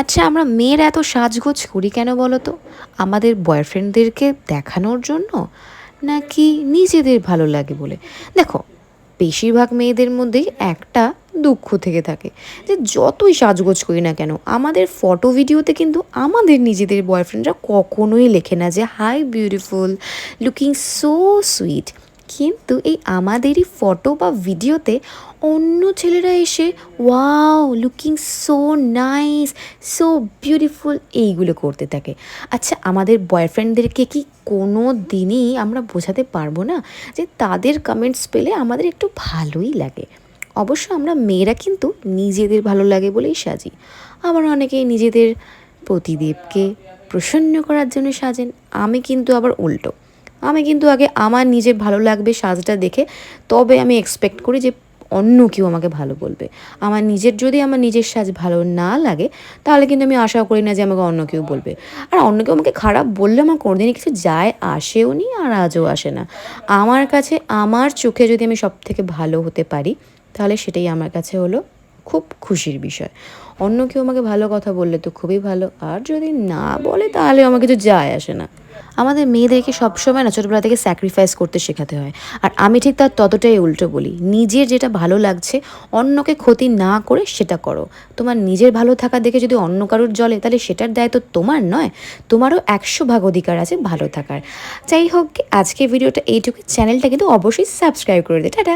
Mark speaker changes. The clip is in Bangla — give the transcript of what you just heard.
Speaker 1: আচ্ছা আমরা মেয়েরা এত সাজগোজ করি কেন বলো তো? আমাদের বয়ফ্রেন্ডদেরকে দেখানোর জন্য নাকি নিজেদের ভালো লাগে বলে? দেখো, বেশিরভাগ মেয়েদের মধ্যেই একটা দুঃখ থেকে থাকে যে যতই সাজগোজ করি না কেন, আমাদের ফটো ভিডিওতে কিন্তু আমাদের নিজেদের বয়ফ্রেন্ডরা কখনোই লেখে না যে, hi, beautiful, looking so sweet. কিন্তু এই আমাদেরই ফটো বা ভিডিওতে অন্য ছেলেরা এসে, wow looking so nice so beautiful এইগুলো করতে থাকে। আচ্ছা আমাদের বয়ফ্রেন্ডদেরকে কি কোনো দিনই আমরা বোঝাতে পারব না যে তাদের কমেন্টস পেলে আমাদের একটু ভালোই লাগে? অবশ্য আমরা মেয়েরা কিন্তু নিজেদের ভালো লাগে বলেই সাজি। আবার অনেকেই নিজেদের প্রতিদেবকে প্রসন্ন করার জন্য সাজেন। আমি কিন্তু আবার উল্টো। আমি কিন্তু আগে আমার নিজের ভালো লাগবে সাজটা দেখে, তবে আমি এক্সপেক্ট করি যে অন্য কেউ আমাকে ভালো বলবে। আমার নিজের, যদি আমার নিজের সাজ ভালো না লাগে, তাহলে কিন্তু আমি আশা করি না যে আমাকে অন্য কেউ বলবে। আর অন্য কেউ আমাকে খারাপ বললে আমার কোনোদিনই কিছু যায় আসেও নি আর আজও আসে না। আমার কাছে, আমার চোখে যদি আমি সব থেকে ভালো হতে পারি, তাহলে সেটাই আমার কাছে হলো খুব খুশির বিষয়। অন্য কেউ আমাকে ভালো কথা বললে তো খুবই ভালো, আর যদি না বলে তাহলে আমার কিছু যায় আসে না। আমাদের মেয়েদেরকে সবসময় না ছোটোবেলা থেকে স্যাক্রিফাইস করতে শেখাতে হয়। আর আমি ঠিক তার ততটাই উল্টো বলি, নিজের যেটা ভালো লাগছে, অন্যকে ক্ষতি না করে সেটা করো। তোমার নিজের ভালো থাকা দেখে যদি অন্য কারোর জলে তাহলে সেটার দায় তো তোমার নয়, তোমারও একশো ভাগ অধিকার আছে ভালো থাকার। যাই হোক আজকে ভিডিওটা এইটুকু চ্যানেলটা কিন্তু অবশ্যই সাবস্ক্রাইব করে দে। টাটা!